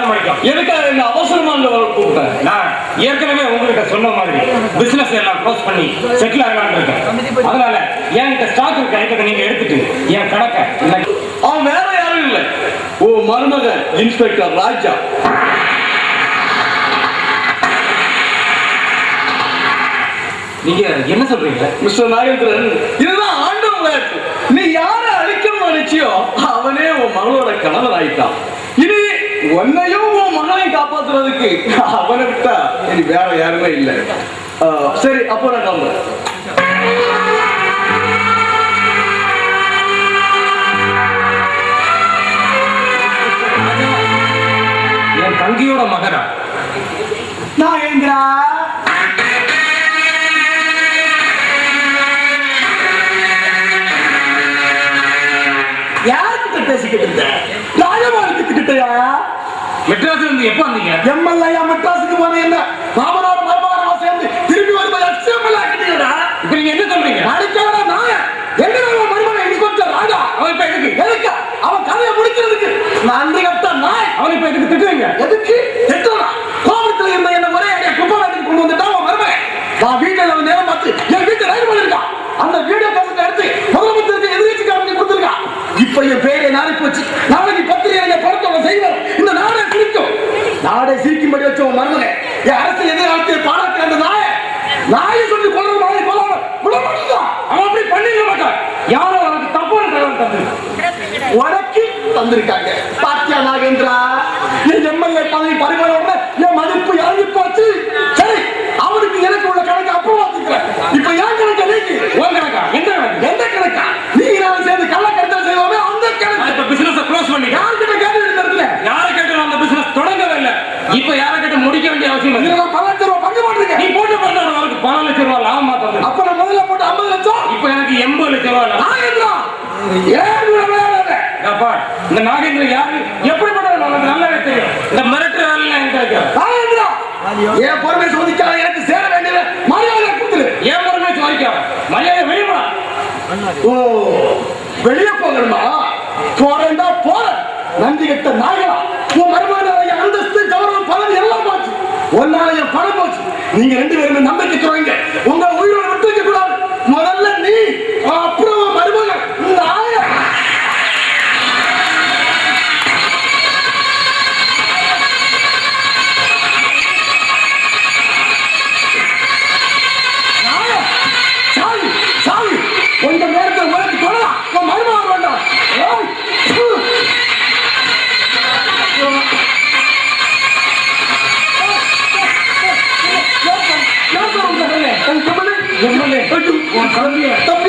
ராஜமாணிக்கம் எதுக்காக என்ன அவசரமா இந்த கூப்பிட்டேன் நான் ஏற்கனவே உங்ககிட்ட சொன்ன மாதிரி பிசினஸ் எல்லாம் க்ளோஸ் பண்ணி செட்டில் ஆகலாம்னு இருக்கேன். அதனால என்கிட்ட ஸ்டாக் நீங்க எடுத்துட்டு என் கணக்கை அவன் வேற யாரும் இல்லை. ஓ இன்ஸ்பெக்டர் ராஜா. நீங்க என்ன சொல்றீங்க? மிஸ்டர் நாகேந்திரன் இதுதான் ஆண்டவன் விளையாட்டு நீ யாரை அழிக்க நினைச்சியோ அவனே உன் மகளோட கணவன் ஆயிட்டான் இனி உன்னையும் உன் மகனை காப்பாத்துறதுக்கு அவனை விட்டா இனி வேற யாருமே இல்லை. ஆஹ், சரி அப்போ நான் கிளம்புறேன். என் தங்கியோட மகனா? நாகேந்திரா யார்கிட்ட பேசிக்கிட்டு இருந்த? மெட்ராஸ்ல இருந்து எப்போ வந்தீங்க? எம்எல்ஏ மெட்ராஸுக்கு போன என்ன? மாமனார் சேர்ந்து திரும்பி வரும்போது எக்ஸ்எம்எல் ஆக்கிட்டீங்கடா. இப்ப நீங்க என்ன சொல்றீங்க? அடிக்காத நாய. நம்ம மருமகன்? இன்ஸ்பெக்டர் ராஜா. அவன் இப்ப எதுக்கு? எதுக்கு? அவன் கதையை முடிக்கிறதுக்கு. நன்றி கட்ட நாய். அவன் இப்ப எதுக்கு திட்டுறீங்க? எதுக்கு? திட்டுறான் கோபத்துல இருந்த என்ன ஒரே அடியா வாங்கி கொண்டு வந்துட்டான் அவன் மருமகன். நான் வீட்டுல அவன் நேரம் பார்த்து என் வீட்டை ரைடு பண்ணிருக்கான் அந்த வீடியோ கேசட் எடுத்து முதலமைச்சருக்கு எதிர்கட்சிக்காரங்க கொடுத்துருக்கான் இப்ப என் பேரை நாளை போச்சு. நாடே சிரிக்கும்படி வச்ச உன் மருமகன். என் அரசு எதிர்காலத்தை பாராட்டு அந்த நாய. நாயை சொல்லி கொள்ளாம விட மாட்டேங்கிறான் அவன் அப்படி பண்ணிக்க மாட்டான். யாரோ அவனுக்கு தப்பான தகவல் தந்து உனக்கு தந்திருக்காங்க. பாத்தியா நாகேந்திரா என் எம்எல்ஏ பதவி பறிமுறை உடனே என் மதிப்பு இறங்கி போச்சு சரி அவனுக்கு எனக்கு உள்ள கணக்கு அப்போ பார்த்துக்கிறேன் இப்ப என் கணக்கு நீக்கு உன் கணக்கா எந்த கணக்கு எந்த கணக்கா நீங்க நான் சேர்ந்து கள்ளக்கடத்தல் செய்வோமே அந்த நான் கணக்கு இப்ப பிசினஸ் க்ளோஸ் பண்ணிட்டேன் யார்கிட்ட கேட்டு இருக்கிறதுல யாரை கேட்டு நான் அந்த பிசினஸ் தொடங்கவே இல்லை இப்ப யாரை கேட்டு முடிக்க வேண்டிய அவசியம் இல்லை. இதுல நான் பல லட்சம் ரூபாய் பங்கு போட்டிருக்கேன். நீ போட்டு பண்ண அவருக்கு பல லட்சம் ரூபாய் லாபமா தந்து அப்ப நான் முதல்ல போட்டு ஐம்பது லட்சம். இப்ப எனக்கு எண்பது லட்சம் ரூபாய். நாகேந்திரா இவ்வளவு விளையாடாத அப்பா, இந்த நாகேந்திரன் யாரு? எப்படிப்பட்டவன்? உனக்கு நல்லாவே தெரியும். இந்த மிரட்டு வேலை என்கிட்ட இருக்கு. நாகேந்திரா என் பொறுமை சோதிக்காத எனக்கு சேர வேண்டியது மரியாதை கொடுத்துரு. ஏன் பொறுமை சோதிக்காம? மரியாதை வெளியுமா ஓ வெளியே போகணுமா? போறேன்டா போற நன்றி கெட்ட நாயகா உன் அந்தஸ்து கௌரவம் பதவி எல்லாம் போச்சு ஒன்னால என் பணம் போச்சு நீங்க ரெண்டு பேருமே நம்பிக்கை யார் சார் உங்க மகனே? என் கமலே? எம்எல்ஏ ஐயோ, உன் தம்பியை தம்பி, காப்பாத்து. ஐயோ,